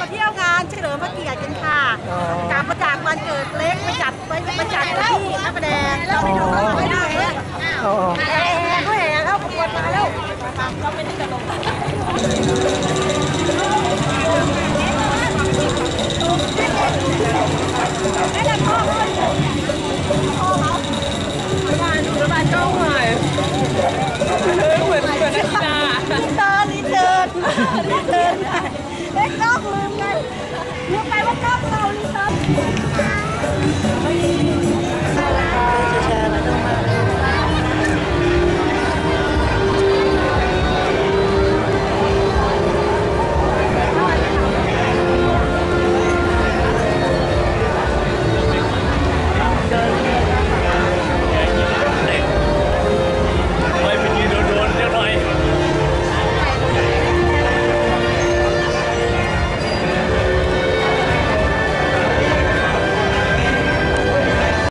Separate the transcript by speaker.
Speaker 1: มาเที่ยวงานเฉลิมพระเกียรติกันค่ะกลับมาจากวันเกิดเล็กไปจัดไปไปจัดที่พระประแดงเราไปดูเขาไม่ได้แห่
Speaker 2: อ๋อ
Speaker 1: แห่เขาแห่แล้วขบวนมาแล้วอย